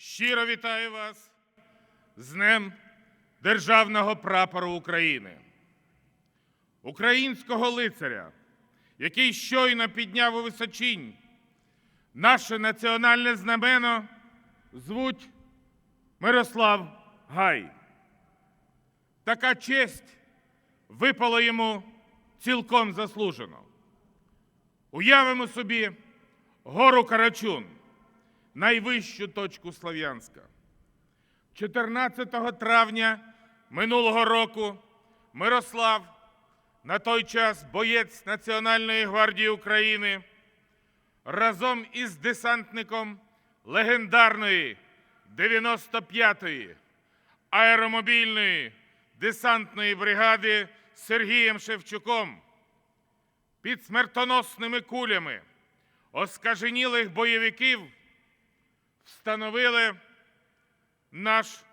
Щиро вітаю вас з Днем Державного прапору України, українського лицаря, який щойно підняв у височинь наше національне знамено, звуть Мирослав Гай. Така честь випала йому цілком заслужено. Уявимо собі гору Карачун, найвищу точку Слов'янська. 14 травня минулого року Мирослав, на той час боєць Національної гвардії України, разом із десантником легендарної 95-ї аеромобільної десантної бригади Сергієм Шевчуком під смертоносними кулями оскаженілих бойовиків встановили наш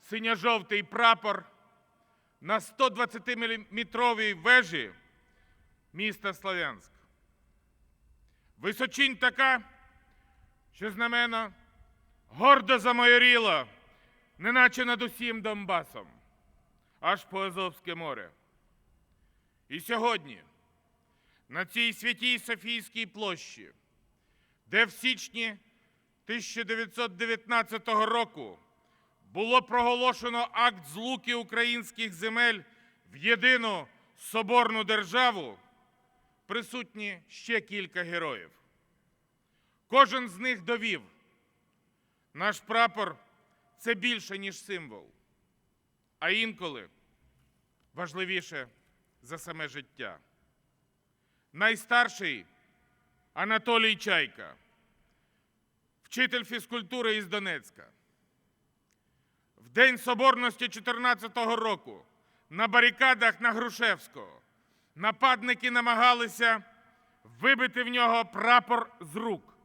синьо-жовтий прапор на 120-метровій вежі міста Слов'янськ. Височинь така, що знамено гордо замайоріло, неначе над усім Донбасом, аж по Азовське море. І сьогодні на цій святій Софійській площі, де в січні 1919 року було проголошено акт злуки українських земель в єдину соборну державу, присутні ще кілька героїв. Кожен з них довів, наш прапор це більше, ніж символ, а інколи важливіше за саме життя. Найстарший Анатолій Чайка, вчитель фізкультури із Донецька. В День Соборності 14-го року на барикадах на Грушевського нападники намагалися вибити в нього прапор з рук,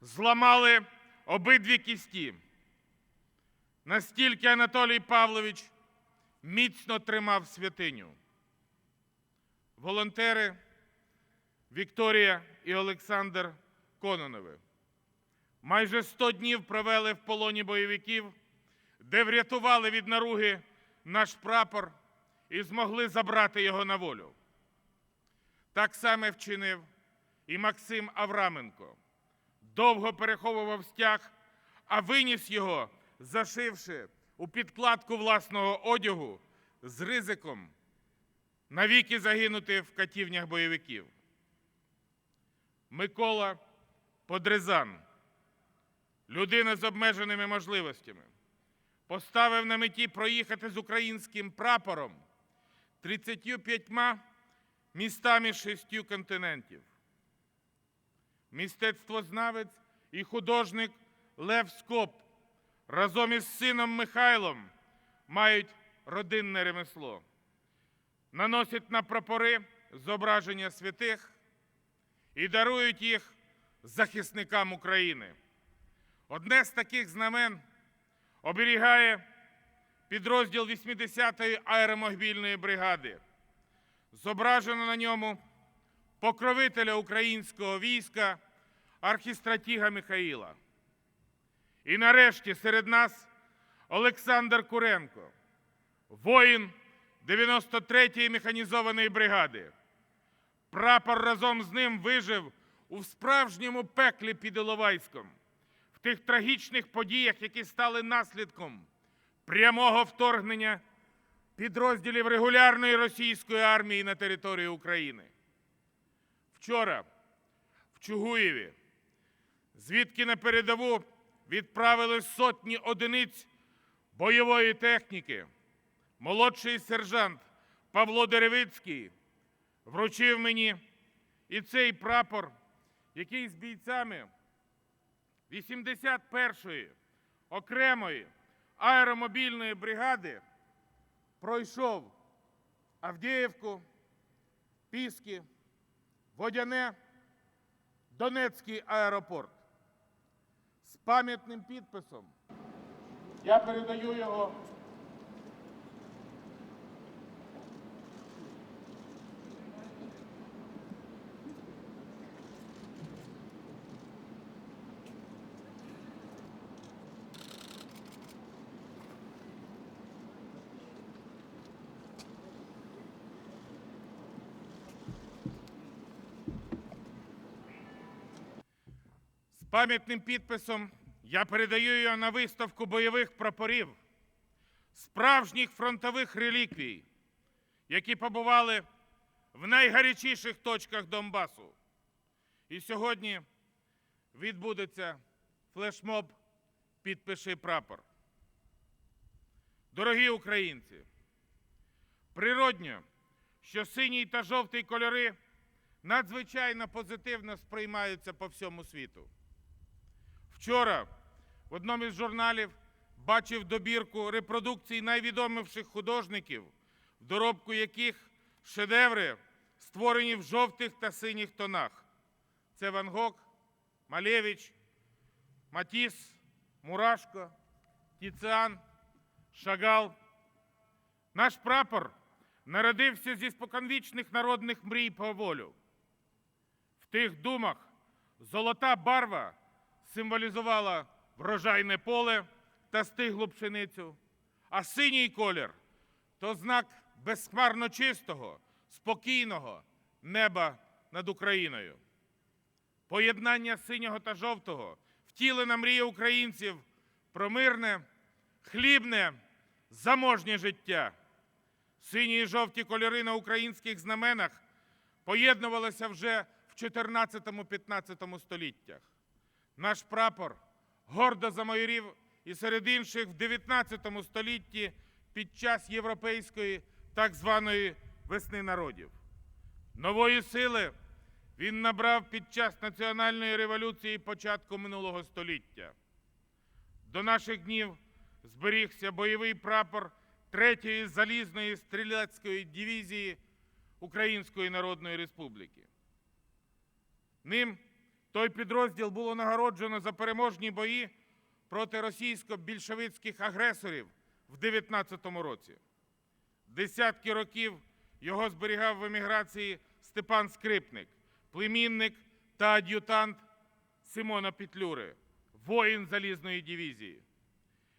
зламали обидві кісті. Настільки Анатолій Павлович міцно тримав святиню. Волонтери Вікторія і Олександр Кононови майже 100 днів провели в полоні бойовиків, де врятували від наруги наш прапор і змогли забрати його на волю. Так само вчинив і Максим Авраменко. Довго переховував стяг, а виніс його, зашивши у підкладку власного одягу з ризиком навіки загинути в катівнях бойовиків. Микола Подрезан, людина з обмеженими можливостями, поставив на меті проїхати з українським прапором 35 містами шістю континентів. Мистецтвознавець і художник Лев Скоп разом із сином Михайлом мають родинне ремесло. Наносять на прапори зображення святих і дарують їх захисникам України. Одне з таких знамен оберігає підрозділ 80-ї аеромобільної бригади. Зображено на ньому покровителя українського війська архістратіга Михаїла. І нарешті серед нас Олександр Куренко, воїн 93-ї механізованої бригади. Прапор разом з ним вижив у справжньому пеклі під Іловайськом, тих трагічних подіях, які стали наслідком прямого вторгнення підрозділів регулярної російської армії на територію України. Вчора в Чугуєві, звідки на передову відправили сотні одиниць бойової техніки, молодший сержант Павло Деревицький вручив мені і цей прапор, який з бійцями 81-ї окремої аеромобільної бригади пройшов Авдіївку, Піски, Водяне, Донецький аеропорт. З пам'ятним підписом я передаю його Пам'ятним підписом я передаю його на виставку бойових прапорів, справжніх фронтових реліквій, які побували в найгарячіших точках Донбасу. І сьогодні відбудеться флешмоб Підпиши прапор. Дорогі українці, природньо, що синій та жовтий кольори надзвичайно позитивно сприймаються по всьому світу. Вчора в одному із журналів бачив добірку репродукцій найвідоміших художників, в доробку яких шедеври створені в жовтих та синіх тонах. Це Ван Гог, Малевич, Матіс, Мурашко, Тіціан, Шагал. Наш прапор народився зі споконвічних народних мрій про волю. В тих думах золота барва символізувала врожайне поле та стиглу пшеницю, а синій колір то знак безхмарно чистого, спокійного неба над Україною. Поєднання синього та жовтого втілена мрія українців про мирне, хлібне, заможнє життя. Сині і жовті кольори на українських знаменах поєднувалися вже в 14-15 століттях. Наш прапор гордо замайорів і серед інших в 19 столітті під час європейської так званої весни народів. Нової сили він набрав під час національної революції початку минулого століття. До наших днів зберігся бойовий прапор 3-ї залізної стрілецької дивізії Української Народної Республіки. Ним той підрозділ було нагороджено за переможні бої проти російсько-більшовицьких агресорів в 19 році. Десятки років його зберігав в еміграції Степан Скрипник, племінник та ад'ютант Симона Петлюри, воїн залізної дивізії.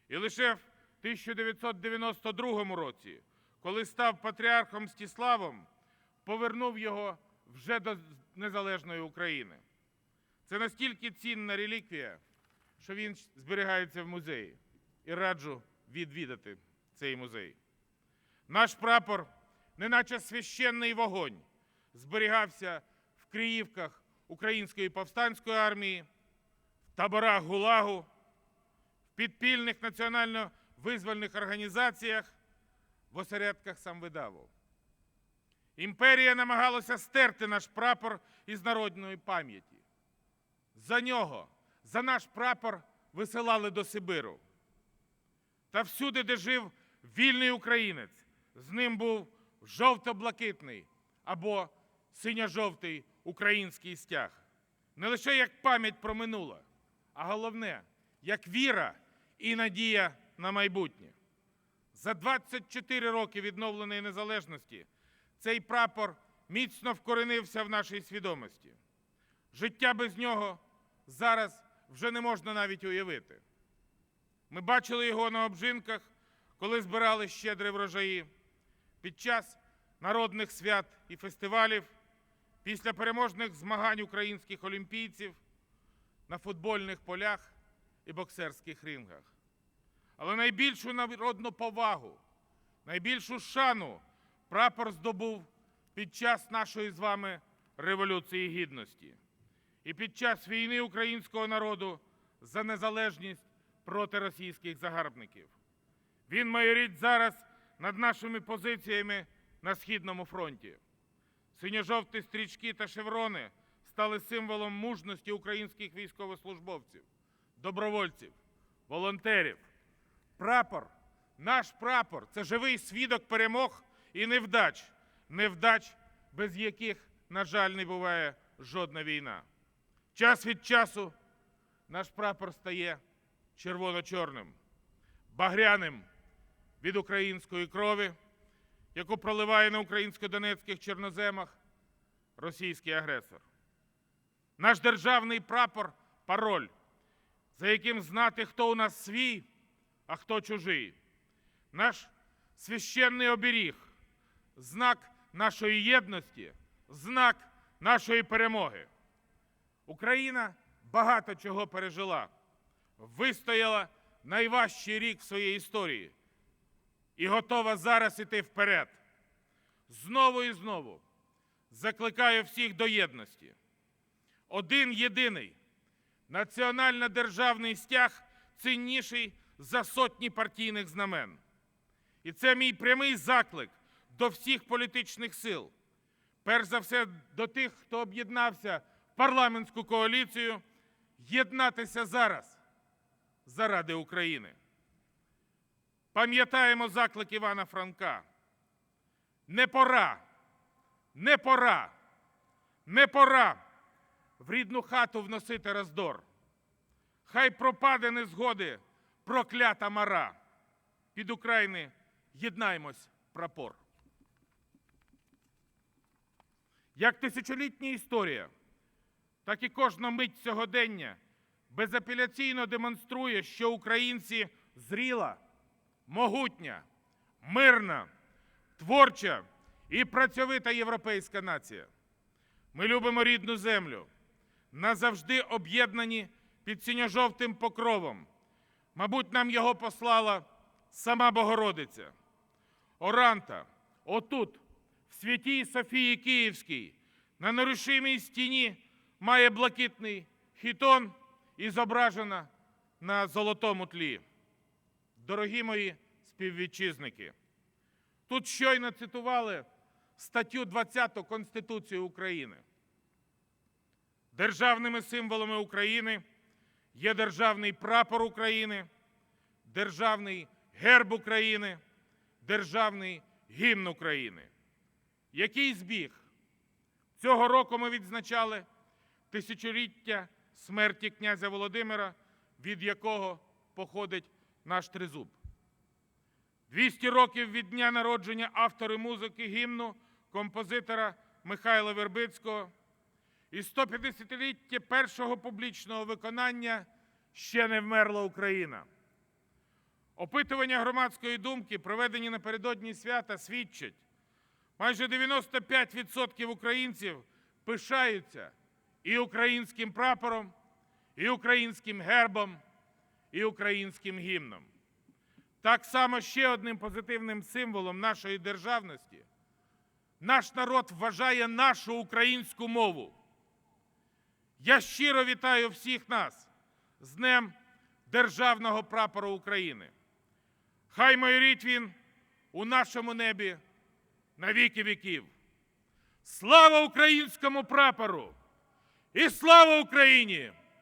І лише в 1992 році, коли став патріархом Стіславом, повернув його вже до незалежної України. Це настільки цінна реліквія, що він зберігається в музеї. І раджу відвідати цей музей. Наш прапор, неначе священний вогонь, зберігався в Криївках Української повстанської армії, в таборах ГУЛАГу, в підпільних національно-визвольних організаціях, в осередках самвидаву. Імперія намагалася стерти наш прапор із народної пам'яті. За нього, за наш прапор висилали до Сибиру. Та всюди, де жив вільний українець, з ним був жовто-блакитний або синьо-жовтий український стяг. Не лише як пам'ять про минуле, а головне, як віра і надія на майбутнє. За 24 роки відновленої незалежності цей прапор міцно вкоренився в нашій свідомості. Життя без нього зараз вже не можна навіть уявити. Ми бачили його на обжинках, коли збирали щедрі врожаї, під час народних свят і фестивалів, після переможних змагань українських олімпійців на футбольних полях і боксерських рингах. Але найбільшу народну повагу, найбільшу шану прапор здобув під час нашої з вами Революції Гідності і під час війни українського народу за незалежність проти російських загарбників. Він майорить зараз над нашими позиціями на Східному фронті. Синьо-жовті стрічки та шеврони стали символом мужності українських військовослужбовців, добровольців, волонтерів. Прапор, наш прапор це живий свідок перемог і невдач, невдач, без яких, на жаль, не буває жодна війна. Час від часу наш прапор стає червоно-чорним, багряним від української крові, яку проливає на українсько-донецьких чорноземах російський агресор. Наш державний прапор пароль, за яким знати, хто у нас свій, а хто чужий. Наш священний оберіг, знак нашої єдності, знак нашої перемоги. Україна багато чого пережила, вистояла найважчий рік в своїй історії і готова зараз іти вперед. Знову і знову закликаю всіх до єдності. Один єдиний національно-державний стяг цінніший за сотні партійних знамен. І це мій прямий заклик до всіх політичних сил. Перш за все, до тих, хто об'єднався парламентську коаліцію, єднатися зараз заради України. Пам'ятаємо заклик Івана Франка. Не пора, не пора, не пора в рідну хату вносити роздор. Хай пропаде незгоди проклята мара. Під України єднаймось прапор. Як тисячолітня історія, так і кожна мить сьогодення безапеляційно демонструє, що українці зріла, могутня, мирна, творча і працьовита європейська нація. Ми любимо рідну землю, назавжди об'єднані під синьо-жовтим покровом. Мабуть, нам його послала сама Богородиця. Оранта, отут, в святій Софії Київській, на нерушимій стіні має блакитний хітон і зображена на золотому тлі. Дорогі мої співвітчизники, тут щойно цитували статтю 20 Конституції України. Державними символами України є державний прапор України, державний герб України, державний гімн України. Який збіг? Цього року ми відзначали тисячоліття смерті князя Володимира, від якого походить наш тризуб. 200 років від дня народження автори музики гімну композитора Михайла Вербицького і 150-ліття першого публічного виконання ще не вмерла Україна. Опитування громадської думки, проведені напередодні свята, свідчать, майже 95% українців пишаються і українським прапором, і українським гербом, і українським гімном. Так само ще одним позитивним символом нашої державності наш народ вважає нашу українську мову. Я щиро вітаю всіх нас з Днем Державного прапора України. Хай майорить він у нашому небі на віки віків. Слава українському прапору! І слава Україні!